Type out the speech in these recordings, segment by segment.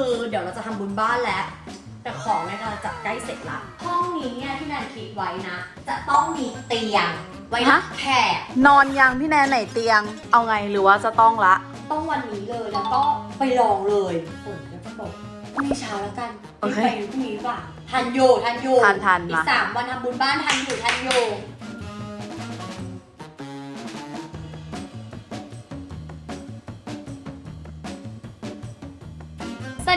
คือเดี๋ยวเราจะทำบุญบ้านแล้ว แต่ของเนี่ยเราจะใกล้เสร็จละ ห้องนี้เนี่ยที่แนนคิดไว้นะ จะต้องมีเตียง ไว้รับแขก นอนยังพี่แนนไหนเตียง เอาไงหรือว่าจะต้องละ ต้องวันนี้เลยแล้วก็ไปลองเลยฝนแล้วก็บอกพรุ่งนี้เช้าแล้วกันโอเคไปพรุ่งนี้ดีกว่าทันอยู่ทันอยู่ทันทันอีมากสามวันทำบุญบ้านทันอยู่ทันอยู่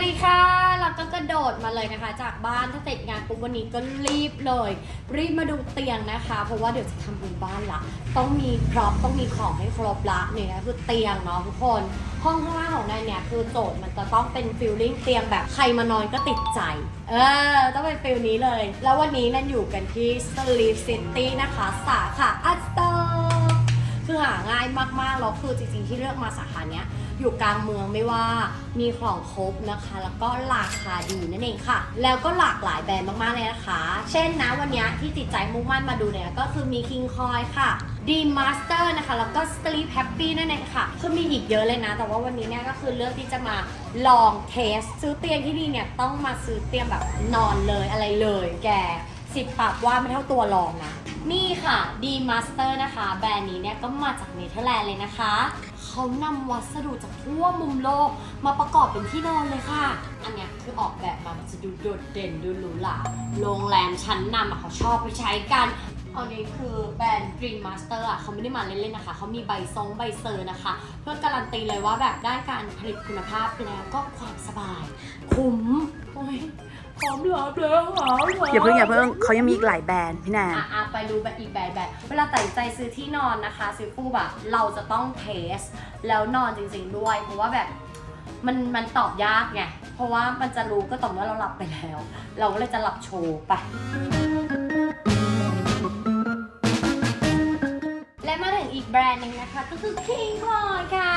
ดีค่ะเราก็กระโดดมาเลยนะคะ จากบ้านถ้าเสร็จงานปุ๊บวันนี้ก็รีบเลย รีบมาดูเตียงนะคะ เพราะว่าเดี๋ยวจะทำบุญบ้านละต้องมีพร็อพต้องมีของให้ครบละเนี่ยนะคือเตียงเนาะทุกคน ห้องข้างล่างของแนนเนี่ยคือโจทย์มันจะต้องเป็นฟิลลิ่งเตียงแบบใครมานอนก็ติดใจ เออ ต้องเป็นฟิลนี้เลย แล้ววันนี้แนนอยู่กันที่ Sleep City นะคะ สาขาอัสโตคือหาง่ายมากๆแล้วคือจริงๆที่เลือกมาสาขาเนี้ย อยู่กลางเมืองไม่ว่ามีของครบนะคะ แล้วก็ราคาดีนั่นเองค่ะ แล้วก็หลากหลายแบรนด์มากๆเลยนะคะ เช่นนะวันนี้ที่ติดใจมุ่งมั่นมาดูเนี่ยก็คือมี King Coy ค่ะ d Master นะคะ แล้วก็ Sleep Happy นั่นเองค่ะ คือมีอีกเยอะเลยนะ แต่ว่าวันนี้เนี่ยก็คือเลือกที่จะมาลองเทส ซื้อเตียงที่ดีเนี่ยต้องมาซื้อเตียงแบบนอนเลยอะไรเลยแกสิบปากว่าไม่เท่าตัวลองนะ นี่ค่ะ D Master นะคะ แบรนด์นี้เนี่ยก็มาจากเนเธอร์แลนด์เลยนะคะ เขานำวัสดุจากทั่วมุมโลก มาประกอบเป็นที่นอนเลยค่ะ อันเนี้ยคือออกแบบมามันจะดูโดดเด่นดูหรูหราโรงแรมชั้นนำอะเขาชอบไปใช้กันอันนี้คือแบรนด์ Dream Master อะเขาไม่ได้มาเล่นๆนะคะ เขามีใบซองใบเซอร์นะคะ เพื่อการันตีเลยว่าแบบได้การผลิตคุณภาพแล้วก็ความสบาย คุ้มโอ้ย พร้อมรับแล้วหรออย่าเพิ่งอย่าเพิ่งเขายังมีอีกหลายแบรนด์พี่แนน อะอะไปดูแบบอีกแบบแบบเวลาตัดสินใจซื้อที่นอนนะคะ ซื้อฟูแบบเราจะต้องเทส แล้วนอนจริงๆด้วย เพราะว่าแบบมันมันตอบยากไง เพราะว่ามันจะรู้ก็ต่อเมื่อเราหลับไปแล้ว เราก็เลยจะหลับโชว์ไป และมาถึงอีกแบรนด์หนึ่งนะคะ ก็คือ King Koy ค่ะ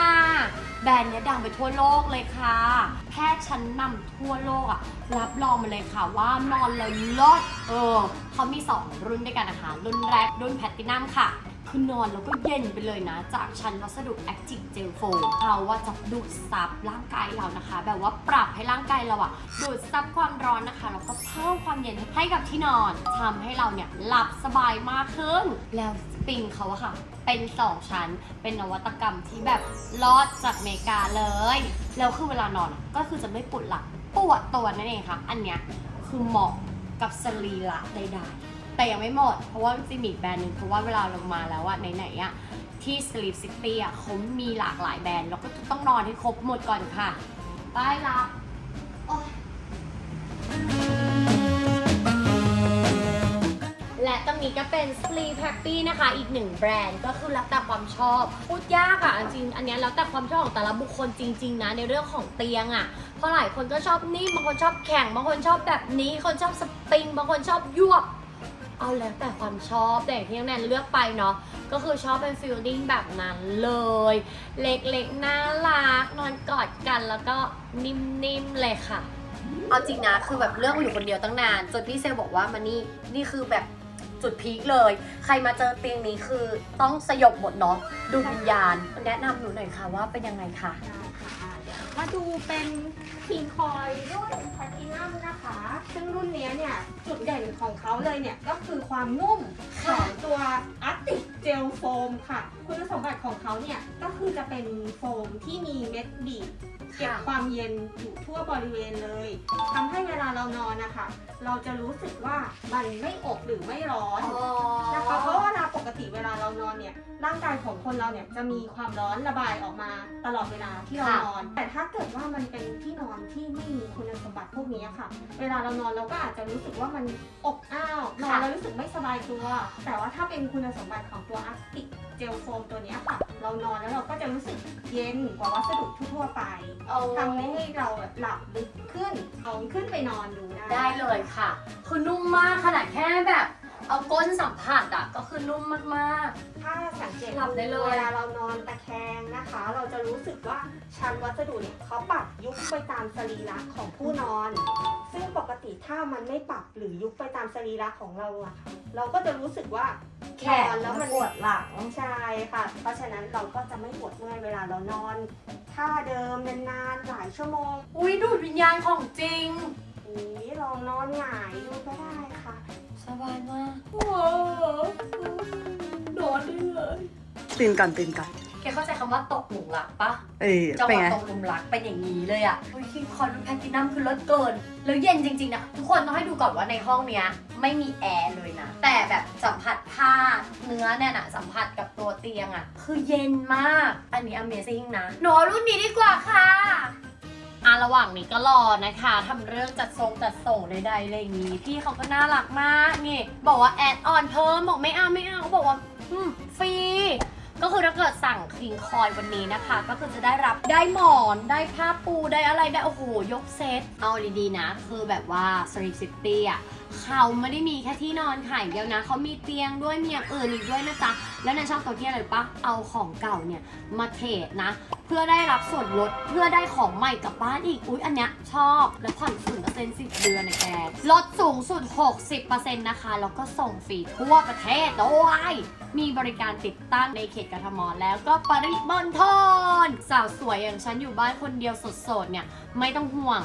แบรนด์เนี้ยดังไปทั่วโลกเลยค่ะ แพทย์ชั้นนำทั่วโลกอะ รับรองมาเลยค่ะว่านอนแล้วลดเออเขามี 2 รุ่นด้วยกันนะคะ รุ่นแรกรุ่นแพตตินัมค่ะ คือนอนแล้วก็เย็นไปเลยนะ จากชั้นวัสดุ Active Gel Foam เขาว่าจะดูดซับร่างกายเรานะคะ แบบว่าปรับให้ร่างกายเราอะดูดซับความร้อนนะคะแล้วก็เพิ่มความเย็นให้กับที่นอนทำให้เราเนี่ยหลับสบายมากขึ้น แล้วสปริงเขาอะค่ะ เป็น2ชั้นเป็นนวัตกรรมที่แบบลอดจากอเมริกาเลยแล้วคือเวลานอนก็คือจะไม่ปวดหลังปวดตัวนั่นเองค่ะ อันเนี้ยคือเหมาะกับสรีระใดๆ แต่ยังไม่หมด เพราะว่าจริงๆมีอีกแบรนด์หนึ่งเพราะว่าเวลาลงมาแล้วอะไหนๆอะที่ Sleep City อะเขามีหลากหลายแบรนด์แล้วก็ต้องนอนให้ครบหมดก่อนค่ะไปละโอ๊ยและตรงนี้ก็เป็น Sleep Happy นะคะ อีกหนึ่งแบรนด์ก็คือแล้วแต่ความชอบ พูดยากอะจริง อันนี้แล้วแต่ความชอบของแต่ละบุคคลจริง ๆ นะ ในเรื่องของเตียงอะเพราะหลายคนก็ชอบนิ่มบางคนชอบแข็งบางคนชอบแบบนี้ คนชอบสปริง บางคนชอบยวบ เอาแล้วแต่ความชอบแต่อย่างที่น้องแนนเลือกไปเนาะก็คือชอบเป็นฟิลลิ่งแบบนั้นเลย เล็กๆน่ารักนอนกอดกันแล้วก็นิ่มๆเลยค่ะ เอาจริงนะคือแบบเลือกมาอยู่คนเดียวตั้งนานจนพี่เซลบอกว่ามานี่นี่คือแบบจุดพีคเลย ใครมาเจอเตียงนี้คือต้องสยบหมดเนาะดูวิญญาณแนะนำหนูหน่อยค่ะว่าเป็นยังไงค่ะ มาดูเป็นคิงคอยรุ่นแพลตินัมนะคะ ซึ่งรุ่นนี้เนี่ย จุดเด่นของเขาเลยเนี่ย ก็คือความนุ่มของตัวอาร์ติกเจลโฟมค่ะ คุณสมบัติของเขาเนี่ย ก็คือจะเป็นโฟมที่มีเม็ดบีบ เก็บความเย็นอยู่ทั่วบริเวณเลยทำให้เวลาเรานอนนะคะเราจะรู้สึกว่ามันไม่อบหรือไม่ร้อนนะคะเพราะเวลาปกติเวลาเรานอนเนี่ยร่างกายของคนเราเนี่ยจะมีความร้อนระบายออกมาตลอดเวลาที่เราค่ะนอน แต่ถ้าเกิดว่ามันเป็นที่นอนที่ไม่มีคุณสมบัติพวกนี้ค่ะ เวลาเรานอนเราก็อาจจะรู้สึกว่ามันอบอ้าวนอนแล้วรู้สึกไม่สบายตัว แต่ว่าถ้าเป็นคุณสมบัติของตัวอาร์ติกเจลโฟมตัวเนี้ยค่ะ เรานอนแล้วเราก็จะรู้สึกเย็นกว่าวัสดุทั่วๆไปทำให้เราหลับลึกขึ้นลองขึ้นไปนอนดูได้ ได้เลยค่ะ คือนุ่มมากขนาดแค่แบบ เอาก้นสัมผัสอะก็คือนุ่มมาก ถ้าสังเกตหลับได้เลย เวลาเรานอนตะแคงนะคะ เราจะรู้สึกว่าชั้นวัสดุเนี่ยเขาปรับยุบไปตามสรีระของผู้นอน ซึ่งปกติถ้ามันไม่ปรับหรือยุบไปตามสรีระของเราอะค่ะเราก็จะรู้สึกว่าๆ แขนนอนแล้วมันปวดหลัง ใช่ค่ะ เพราะฉะนั้นเราก็จะไม่ปวดเมื่อยเวลาเรานอนท่าเดิมนานๆหลายชั่วโมงอุ้ยดูดวิญญาณของจริง นี้ลองนอนหงายดูก็ได้ค่ะ ตื่นก่อนตื่นก่อนแกเข้าใจคำว่าตกหลุมรักปะเออจังหเป็นวะไงตกหลุมรักเป็นอย่างนี้เลยอะอุ้ยคิงคอนแพลตินัมคือเลิศเกิน แล้วเย็นจริงๆนะทุกคนต้องให้ดูก่อนว่าในห้องเนี้ยไม่มีแอร์เลยนะ แต่แบบสัมผัสผ้าเนื้อเนี่ยนะสัมผัสกับตัวเตียงอะ คือเย็นมาก อันนี้ Amazing นะหนูเอารุ่นนี้ดีกว่าค่ะ อะระหว่างนี้ก็รอนะคะทำเรื่องจัดทรงจัดส่งใดๆอะไรอย่างนี้ พี่เขาก็น่ารักมากนี่ บอกว่าแอดออนเพิ่มบอกไม่เอาไม่เอาเขาบอกว่าอืมฟรีก็คือถ้า เกิดสั่งคิงคอยวันนี้นะคะ ก็คือจะได้รับได้หมอนได้ผ้าปูได้อะไรได้โอ้โหยกเซตเอาดีๆนะ คือแบบว่าสลิปสิบปีอะ เขาไม่ได้มีแค่ที่นอนขายอย่างเดียวนะเขามีเตียงด้วยมีอย่างอื่นอีกด้วยนะจ๊ะแล้วในช่องตัวที่อะไรรู้ปะเอาของเก่าเนี่ยมาเทรดนะ เพื่อได้รับส่วนลดเพื่อได้ของใหม่กลับบ้านอีกอุ๊ยอันเนี้ยชอบแล้วผ่อนศูนย์เปอร์เซ็นต์สิบเดือนในแกลดสูงสุด 60%นะคะแล้วก็ส่งฟรีทั่วประเทศด้วยมีบริการติดตั้งในเขตกทมแล้วก็ปริมณฑลสาวสวยอย่างฉันอยู่บ้านคนเดียวสดๆเนี่ยไม่ต้องห่วง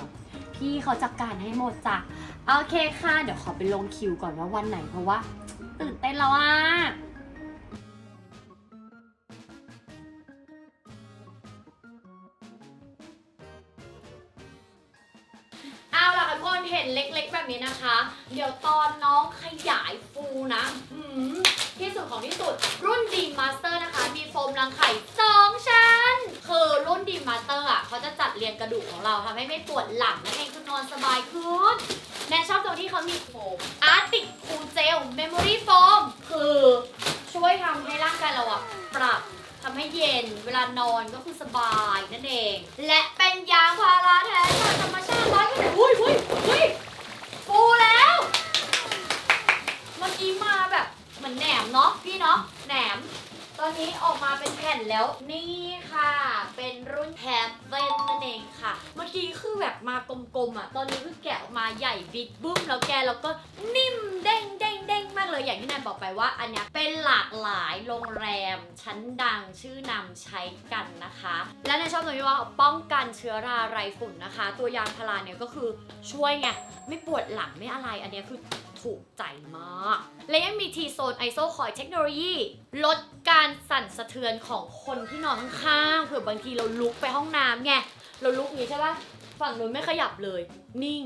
พี่เขาจัดการให้หมดจ้ะโอเคค่ะ เดี๋ยวขอไปลงคิวก่อนว่าวันไหนเพราะว่า ตื่นเต้นแล้วอะ ทุกคนเห็นเล็กๆ แบบนี้นะคะ เดี๋ยวตอนน้องขยายฟูนะที่สุดของที่สุด รุ่น D Master นะคะ มีโฟมรังไข่2ชั้น คือรุ่น D Master อะเขาจะจัดเรียงกระดูกของเราทำให้ไม่ปวดหลังนั่นเองคือนอนสบายขึ้นแนนชอบตรงที่เขามีโฟม Arctic Cool Gel Memory Foam คือช่วยทำให้ร่างกายเราอะปรับำให้เย็น เวลานอนก็คือสบายนั่นเอง และเป็นยางพาราแท้จากธรรมชาติร้อยเปอร์เซ็นต์อุ้ยอุ้ยอุ้ยฟูแล้ว เมื่อกี้มาแบบเหมือนแหนมเนาะพี่เนาะแหนม ตอนนี้ออกมาเป็นแผ่นแล้วนี่ค่ะ เป็นรุ่นแทบเวนนั่นเองค่ะ เมื่อกี้คือแบบมากลมๆอะ ตอนนี้คือแกะออกมาใหญ่บิ๊กบึ้มแล้วแกแล้วก็นิ่มเด้งเด้งเด้งมากเลยอย่างที่แนนบอกไปว่า อันนี้เป็นหลากหลายโรงแรม ชั้นดังชื่อนำใช้กันนะคะ และในนชอบตรงที่ว่าป้องกันเชื้อราไรฝุ่นนะคะ ตัวยางพาราเนี่ยก็คือช่วยไงไม่ปวดหลังไม่อะไรอันนี้คือ ถูกใจมาก และยังมี T-Zone ISO Coil เทคโนโลยีลดการสั่นสะเทือนของคนที่นอนข้างๆเผื่อบางทีเราลุกไปห้องน้ำไงเราลุกอย่างนี้ใช่ปะฝั่งนู้นไม่ขยับเลย นิ่ง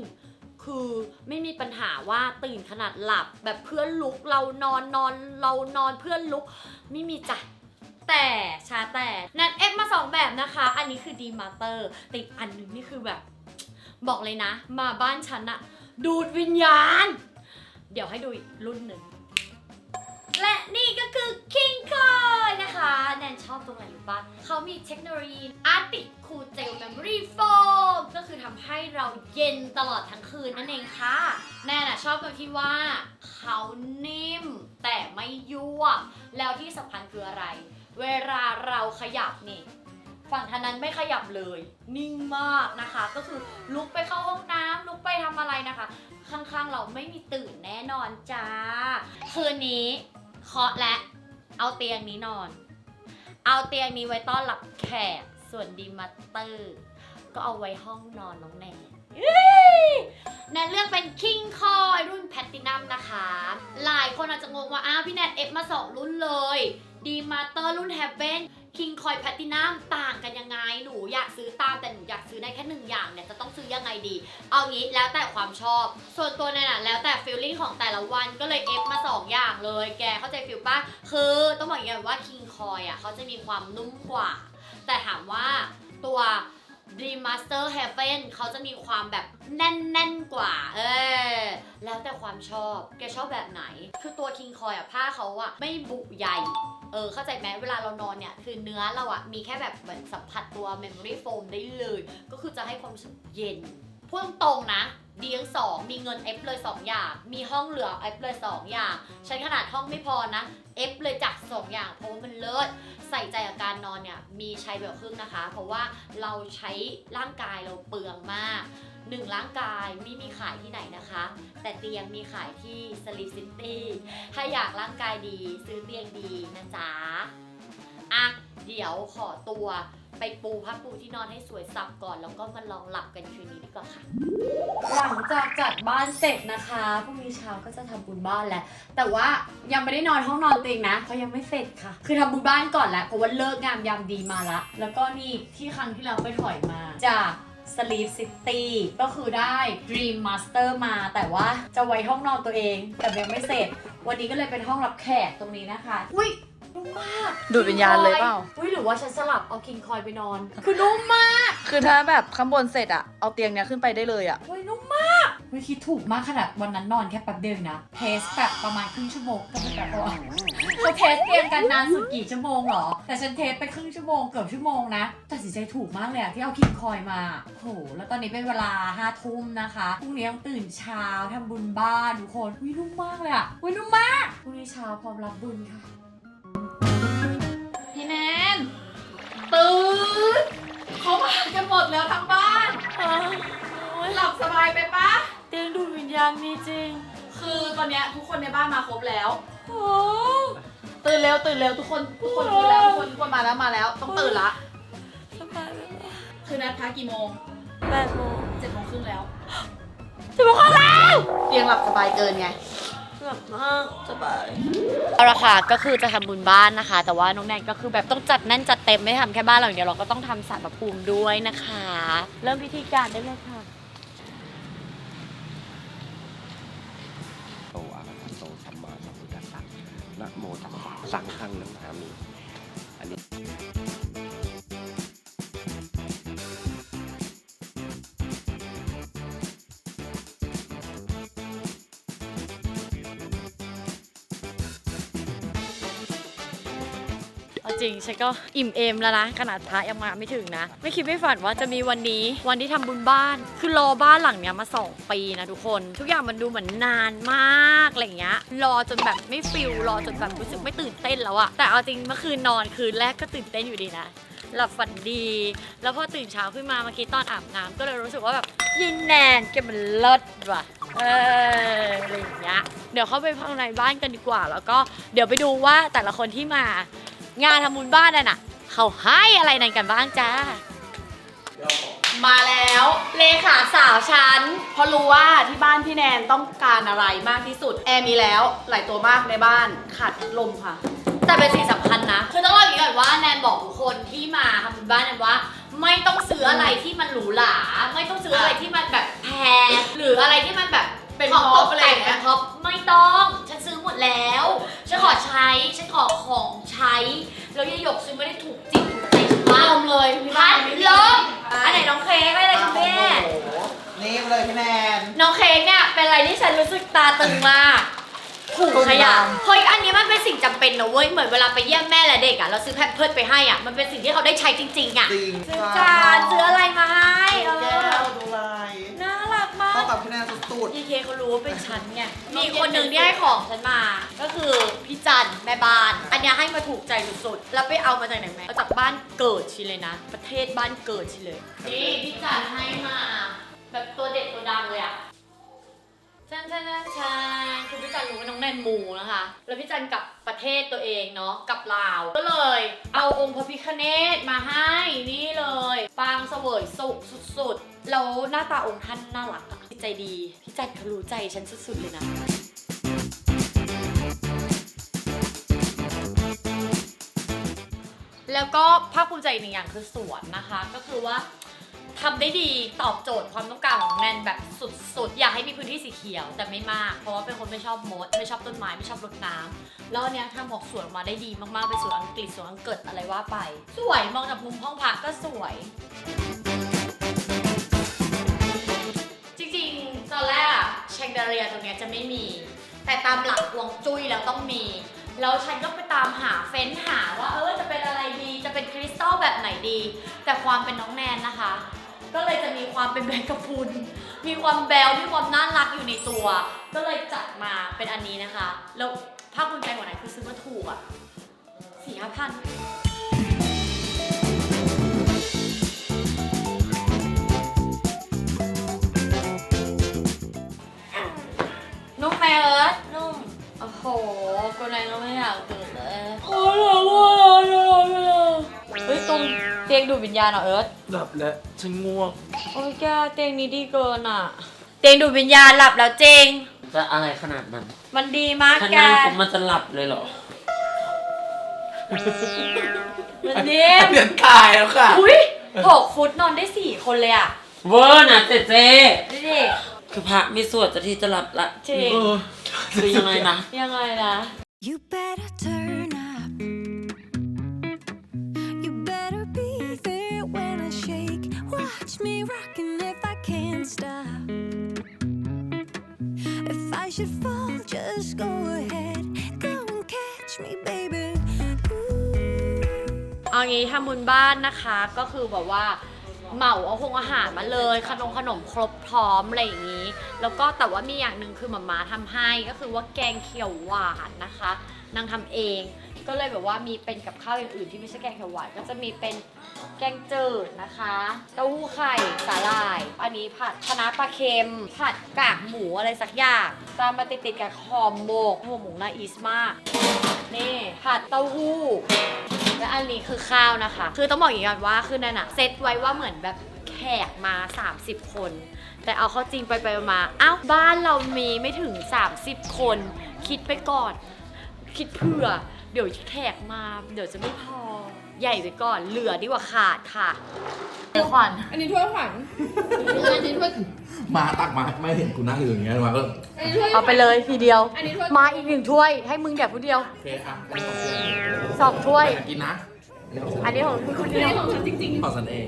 คือไม่มีปัญหาว่าตื่นขนาดหลับแบบเพื่อนลุกเรานอนนอนเรานอนเพื่อนลุก ไม่มีจ้ะแต่ชาแต่นัดเอฟมาสองแบบนะคะ อันนี้คือดีมาเตอร์แต่อีกอันหนึงนี่คือแบบ บอกเลยนะ มาบ้านฉันอะดูดวิญญาณ เดี๋ยวให้ดูอีกรุ่นหนึ่ง และนี่ก็คือ King c o i นะคะ แนนชอบตรงไหนรู้ปะเขามีเทคโนโลยี Arctic Cool Gel Memory Foam ก็คือทำให้เราเย็นตลอดทั้งคืนนั่นเองค่ะ แนนอะชอบตรงที่ว่าเขานิ่มแต่ไม่ยั่ว แล้วที่สำคัญคืออะไร เวลาเราขยับนี่ ฝั่งทางนั้นไม่ขยับเลย นิ่งมากนะคะ ก็คือลุกไปเข้าห้องน้ำลุกไปทำอะไรนะคะ ข้างๆเราไม่มีตื่นแน่นอนจ้า คืนนี้เคาะและเอาเตียงนี้นอน เอาเตียงนี้ไว้ต้อนรับแขกส่วนดีมัตเตอร์ ก็เอาไว้ห้องนอนน้องแนนแนนเลือกเป็น King Coil รุ่นแพตตินัมนะคะ หลายคนอาจจะงงว่าอ้าวพี่แนนเอฟมาสองรุ่นเลยดีมาเตอร์รุ่นแฮปเ e น คิงคอยแพตตินัมต่างกันยังไง หนูอยากซื้อตามแต่หนูอยากซื้อได้แค่หนึ่งอย่างเนี่ยจะต้องซื้อยังไงดี เอางี้แล้วแต่ความชอบ ส่วนตัวเนี่ยนะแล้วแต่ฟิลลิ่งของแต่ละวันก็เลยเอฟมาสองอย่างเลยแกเข้าใจฟิลป่ะคือต้องบอกอย่างนี้ว่าคิงคอยอะเขาจะมีความนุ่มกว่า แต่ถามว่าตัว Dream Master Heaven เขาจะมีความแบบแน่นๆกว่า เออ แล้วแต่ความชอบ แกชอบแบบไหน คือตัว King Coil อะผ้าเขาอะไม่บุใหญ่ เออเข้าใจไหมเวลาเรานอนเนี่ย คือเนื้อเราอะมีแค่แบบเหมือนสัมผัสตัว memory foam ได้เลย ก็คือจะให้ความรู้สึกเย็นพูดตรงๆนะ ดีทั้งสองมีเงินเอฟเลยสองอย่าง มีห้องเหลือเอฟเลยสองอย่างใช้ขนาดห้องไม่พอนะเอฟเลยจากสองอย่าง เพราะว่ามันเลิศใส่ใจกับการนอนเนี่ยมีใช้แบบครึ่งนะคะ เพราะว่าเราใช้ร่างกายเราเปลืองมากหนึ่งร่างกายไม่มีขายที่ไหนนะคะ แต่เตียงมีขายที่ Sleep City ถ้าอยากร่างกายดีซื้อเตียงดีนะจ๊ะ อะเดี๋ยวขอตัวไปปูผ้าปูที่นอนให้สวยสับก่อนแล้วก็มาลองหลับกันคืนนี้ดีกว่าค่ะ หลังจากจัดบ้านเสร็จนะคะพรุ่งนี้เช้าก็จะทำบุญบ้านแหล้วแต่ว่ายังไม่ได้นอนห้องนอนตัวเองนะเพราะยังไม่เสร็จค่ะ คือทำบุญบ้านก่อนแล้วเพราะว่าเลิกงามยามดีมาละ แล้วก็นี่ที่ครั้งที่เราไปถอยมาจาก Sleep City ก็คือได้ Dream Master มา แต่ว่าจะไว้ห้องนอนตัวเอง แต่ยังไม่เสร็จ วันนี้ก็เลยเป็นห้องรับแขกตรงนี้นะคะ อุ้ย นุ่มมากดูดวิญญาณเลยเปล่า อุ้ยหรือว่าฉันสลับเอาคิงคอยไปนอน คือนุ่มมากคือถ้าแบบข้างบนเสร็จอะเอาเตียงเนี้ยขึ้นไปได้เลยอะเฮ้ยนุ่มมากเฮ้ยคิดถูกมากขนาดวันนั้นนอนแค่แป๊บเดียวนะ เทสแบบประมาณครึ่งชั่วโมงก็ไม่แบบว่าเขาเทสเตียงกันนานสุดกี่ชั่วโมงเหรอ แต่ฉันเทสไปครึ่งชั่วโมงเกือบชั่วโมงนะตัดสินใจถูกมากเลยอะที่เอาคิงคอยมาโหแล้วตอนนี้เป็นเวลาห้าทุ่มนะคะพรุ่งนี้ต้องตื่นเช้าทำบุญบ้านทุกคนอุ้ยนุ่มมากเลยอะอุ้ยนุ่มมากพรุ่งนี้เช้าพร้อมรับบุญค่ะ เขามากันหมดแล้วทั้งบ้านหลับสบายไปปะ เตียงดูดวิญญาณมีจริง คือตอนเนี้ยทุกคนในบ้านมาครบแล้วตื่นเร็วตื่นเร็วทุกคนทุกคนตื่นแล้วทุกคนทุกคนมาแล้วมาแล้ว ต้องตื่นละ สบายไหมคือนัดพักกี่โมงแปดโมงเจ็ดโมงครึ่งแล้ว จะบอกว่าแล้ว เตียงหลับสบายเกินไง หลับมากสบายเอาละค่ะก็คือจะทำบุญบ้านนะคะ แต่ว่าน้องแนนก็คือแบบต้องจัดแน่นจัดเต็มไม่ได้ทำแค่บ้านเราอย่างเดียวเราก็ต้องทำสารพระภูมิด้วยนะคะ เริ่มพิธีการได้เลยค่ะ โตอะระหะโตสัมมาสัมพุทธัสสะนะโมตัสสะสังฆังนัมามิอันนี้ ริงฉันก็อิ่มเอมแล้วนะขนาดพระยังมาไม่ถึงนะ ไม่คิดไม่ฝันว่าจะมีวันนี้ วันที่ทำบุญบ้าน คือรอบ้านหลังเนี้ยมา 2 ปีนะทุกคน ทุกอย่างมันดูเหมือนนานมากอะไรเงี้ยรอจนแบบไม่ฟิลรอจนแบบรู้สึกไม่ตื่นเต้นแล้วอะแต่เอาจริงเมื่อคืนนอนคืนแรกก็ตื่นเต้นอยู่ดีนะหลับฝันดี แล้วพอตื่นเช้าขึ้นมาเมื่อกี้ตอนอาบน้ำก็เลยรู้สึกว่าแบบยินแนนแกมันเลิศว่ะเอออะไรอย่างเงี้ยเดี๋ยวเข้าไปข้างในบ้านกันดีกว่า แล้วก็เดี๋ยวไปดูว่าแต่ละคนที่มา งานทำบุญบ้านน่ะนะเขาให้อะไรนั่นกันบ้างจ้า มาแล้ว เลขาสาวฉันเพราะรู้ว่าที่บ้านพี่แนนต้องการอะไรมากที่สุด แอร์มีแล้วหลายตัวมากในบ้านขาดลมค่ะ แต่เป็นสิ่งสำคัญนะ คือต้องเล่าอย่างนี้ก่อนว่าแนนบอกทุกคนที่มาทำบุญบ้านแนนว่า ไม่ต้องซื้ออะไรที่มันหรูหรา ไม่ต้องซื้ออะไรที่มันแบบแพงหรืออะไรที่มันแบบ เป็นของท็ตอปกอะไรแต่องย่างเงี้เป็ยนท็อปไม่ต้อง ฉันซื้อหมดแล้ว ฉันขอใช้ ฉันขอของใช้ แล้วยายหยกซื้อไม่ได้ถูกจิตถูกใจฉันมากลมเลยพี่พับ้าดนไม่มีลมอันไหนน้องเค้กอะไรคุณแม่ โอ้โหนี่เลยพี่แนน น้องเค้กเนี่ยเป็นอะไรที่ฉันรู้สึกตาตึงมากถุงขยะถุงดำเฮ้ยอันนี้มันเป็นสิ่งจำเป็นนะเว้ย เหมือนเวลาไปเยี่ยมแม่และเด็กอะเราซื้อแพมเพิร์ดไปให้อะมันเป็นสิ่งที่เขาได้ใช้จริงๆอะจริงซื้อจานซื้ออะไรมาให้เอแก้อวดูลายน่ารั กมาเข้ากกับพี่แนนสุดพี่เคเขารู้ว่าเป็นฉันไง มีคนหนึ่งที่ให้ของฉันมา ก็คือพี่จันแม่บ้าน อันเนี้ยให้มาถูกใจสุดๆ แล้วไปเอามาจากไหนไหมเอาจากบ้านเกิดชิเลยนะ ประเทศบ้านเกิดชิเลย นี่พี่จันให้มา แบบตัวเด็ดตัวดังเลยอะชันชันชันชันคือพี่จันรู้ว่าน้องแนนมูนะคะ แล้วพี่จันกลับประเทศตัวเองเนาะกลับลาว ก็เลย เอาองค์พระพิฆเนศมาให้นี่เลย ปางเสวยสุขสุดๆ แล้วหน้าตาองค์ท่านน่ารักอะ ใจดี พี่จันเขารู้ใจฉันสุดๆเลยนะ แล้วก็ภาคภูมิใจหนึ่งอย่างคือสวนนะคะ ก็คือว่าทำได้ดีตอบโจทย์ความต้องการของแนนแบบสุดๆ อยากให้มีพื้นที่สีเขียวแต่ไม่มาก เพราะว่าเป็นคนไม่ชอบมด ไม่ชอบต้นไม้ไม่ชอบรดน้ำแล้วอันเนี้ยทำออกสวนออกมาได้ดีมากๆเป็นสวนอังกฤษสวนอังกฤษอะไรว่าไป สวยมองจากมุมห้องพักก็สวย เรียตรงเนี้ยจะไม่มี แต่ตามหลักวงจุ้ยแล้วต้องมี แล้วฉันก็ไปตามหาเฟ้นหาว่าเออจะเป็นอะไรดี จะเป็นคริสตัลแบบไหนดี แต่ความเป็นน้องแนนนะคะ ก็เลยจะมีความเป็นแบงกะพรุน มีความแบลมีความน่ารักอยู่ในตัว ก็เลยจัดมาเป็นอันนี้นะคะ แล้วภาคภูมิใจกว่านั้นคือซื้อมาถูกอะสี่ห้าพัน เอิร์ธนุ่ม โอ้โหกูนายก็ไม่อยากตื่นเลยโอ้ยโอ้ยโอ้ยโอ้ยโอ้ยเฮ้ยตรงเตียงดูดวิญญาณเหรอเอิร์ธหลับแล้วฉันง่วงโอ้ยแกเตียงนี้ดีเกินอะ เตียงดูดวิญญาณหลับแล้วจริงจะอะไรขนาดนั้นมันดีมากฉันแกนั่งปุ๊บมันจะหลับเลยเหรอมันนิ่มเดือนตายแล้วค่ะ อุ้ยหกฟุตนอนได้สี่คนเลยอะ เวอร์นะเจเจ ดูดิ คือพระมีสวดจะที่จะหลับละจริง เออคือยังไงนะ ยังไงนะ You better turn up. You better be there when I shake. Watch me rockin' if I can't stop. If I should fall, just go ahead. Go and catch me, baby. Ooh. เอางี้ทำบุญบ้านนะคะก็คือแบบว่า เหมาเอาคงอาหารมาเลยขนมขนมครบพร้อมอะไรอย่างนี้ แล้วก็แต่ว่ามีอย่างหนึ่งคือหมาม่าทำให้ก็คือว่าแกงเขียวหวานนะคะนางทำเองก็เลยแบบว่ามีเป็นกับข้าวอย่างอื่นที่ไม่ใช่แกงเขียวหวานก็จะมีเป็นแกงจืดนะคะเต้าหู้ไข่สาหร่าย อันนี้ผัดคะน้าปลาเค็ม ผัดกากหมูอะไรสักอย่างตามมาติดๆกับหอมหมกหัวหมูนาอีสมาก นี่ผัดเต้าหู้ และอันนี้คือข้าวนะคะ คือต้องบอกอย่างนี้ก่อนว่าคือนั่นอะเซตไว้ว่าเหมือนแบบแขกมา 30 คน แต่เอาเข้าจริงไปไปมาอ้าวบ้านเรามีไม่ถึง 30 คน คิดไปก่อน คิดเผื่อ เดี๋ยวแขกมา เดี๋ยวจะไม่พอ ใหญ่ไปก่อน เหลือดีกว่าขาดค่ะขวัญอันนี้ถ้วยขวัญอันนี้ถ้วยมาตักมาไม่เห็นกูนั่งอยู่อย่างเงี้ยมาก็อันนี้ถ้วยเอาไปเลยทีเดียว อันนี้ถ้วยมาอีกหนึ่งถ้วย ให้มึงแดกผู้เดียวโอเคอะสองถ้วยแต่กินนะ อันนี้ของคุณคนเดียวของฉันจริงขอสันเอง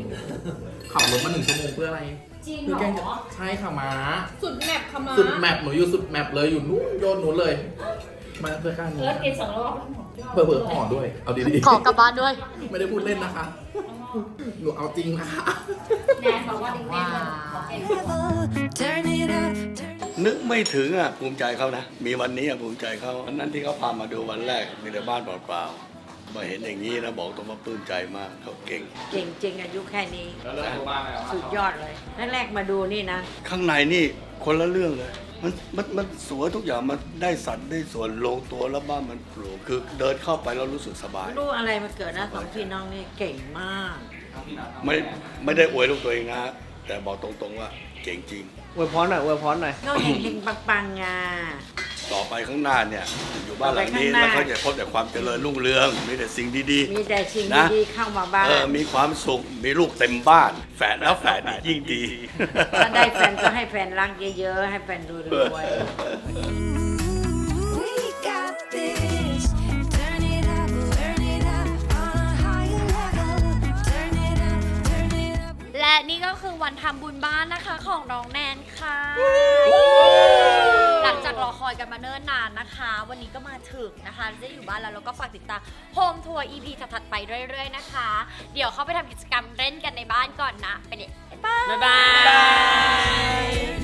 ขับรถมาหนึ่งชั่วโมงเพื่ออะไรจริงคือเหแกรงจะอใช่ค่ะม้าๆ สุดแมปค่ะมาสุดแมปหนูอยู่สุดแมปเลยอยู่นู้นโยนหนูเลย มาเพื่อการนี้เลิศกินสองรอบเพื่อเพื่อห่อด้วย เอาดีขอกลับบ้านด้วยๆไม่ได้พูดเล่นนะคะ หนูเอาจริงนะคะแนนบอกว่าเต้นๆเลยบอกเต้น Turn it up. Turn นึกไม่ถึงอะภูมิใจเขานะ มีวันนี้อะภูมิใจเขาวันนั้นที่เขาพามาดูวันแรกมีแต่บ้านเปล่าๆมาเห็นอย่างนี้นะบอกตรงว่าปลื้มใจมากเขาเก่ง เก่งจริงอายุแค่นี้ สุดยอดเลยแรกๆมาดูนี่นะ ข้างในนี่คนละเรื่องเลย มันมันมันสวยทุกอย่างมันได้สันได้ส่วนลงตัวแล้วบ้านมันโปร่งคือเดินเข้าไปแล้วรู้สึกสบายรู้อะไรมาเกิดนะสองพี่น้องนี่เก่งมาก ไม่ไม่ได้อวยลูกตัวเองนะแต่บอกตรงๆว่าเก่งจริง อวยพรหน่อยอวยพรหน่อย ก็เฮงๆปังๆไง ต่อไปข้างหน้าเนี่ยอยู่บ้านหลังนี้ต่อไปข้างหน้าแล้วก็จะพบแต่ความเจริญรุ่งเรือง มีแต่สิ่งดีมีแต่สิ่งนะดีๆเข้ามาบ้านเออมีความสุขมีลูกเต็มบ้าน แฝดแล้วแฝดอีกยิ่งดี ถ้าได้แฟนก็ให้แฟนรักเยอะๆ ให้แฟนรวยๆ We got this. Turn it up, turn it up on a higher level. Turn it up, turn it up. และนี่ก็คือวันทำบุญบ้านนะคะของน้องแนนค่ะหลังจาก รอคอยกันมาเนิ่นนานนะคะ วันนี้ก็มาถึงนะคะจะอยู่บ้านแล้วแล้วก็ฝากติดตามโฮมทัวร์ EP ถัดไปเรื่อย ๆ นะคะ เดี๋ยวเข้าไปทำกิจกรรมเล่นกันในบ้านก่อนนะ ไปเลยบ๊ายบาย